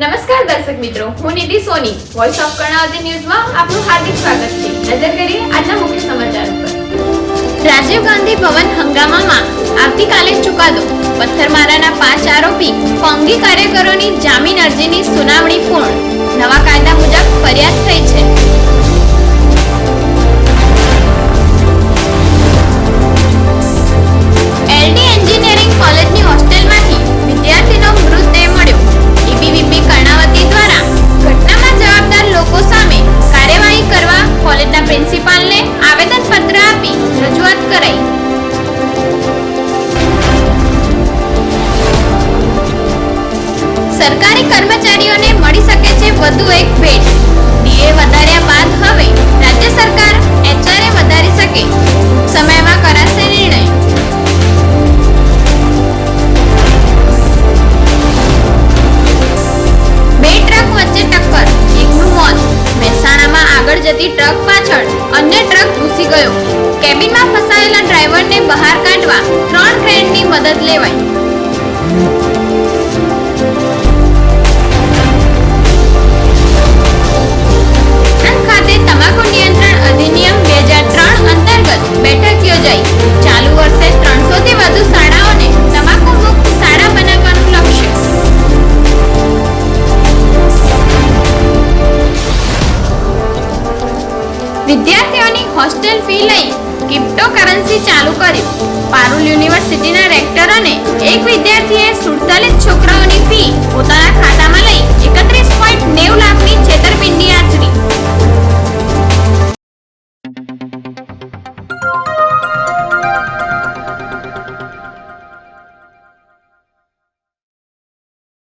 દર્શક મિત્રો, હું નિધિ સોની વોઇસ ઓફ કર્ણાવતી ન્યૂઝમાં આપનું હાર્દિક સ્વાગત છે. નજર કરીએ આજના મુખ્ય સમાચાર રાજીવ ગાંધી ભવન હંગામામાં આવતીકાલે ચુકાદો. પથ્થરમારાના પાંચ આરોપી કોંગી કાર્યકરોની જામીન અરજીની સુનાવણી પૂર્ણ. નવા કાયદા મુજબ ફરિયાદ થઈ છે. કર્મચારીઓને મળી શકે છે વધુ એક ભેટ. ડીએ વધાર્યા બાદ હવે રાજ્ય સરકાર એચઆરએ વધારી શકે. સમયમાં કરાશે નિર્ણય. બે ટ્રક વચ્ચે ટક્કર. એકનું મોત. મહેસાણામાં આગળ જતી ટ્રક પાછળ અન્ય ટ્રક ઘૂસી ગયો. કેબિનમાં ફસાયેલા ડ્રાઈવરને બહાર કાઢવા ત્રણ ક્રેનની મદદ લેવાઈ. વિદ્યાર્થીઓની હોસ્ટેલ ફી લઈ ક્રિપ્ટોકરન્સી ચાલુ કરી. પારુલ યુનિવર્સિટીના રેક્ટર અને એક વિદ્યાર્થીએ સુડતાલીસ છોકરાઓની ફી પોતાના ખાતામાં લઈ એકત્રીસ પોઈન્ટ નેવું લાખની આચરી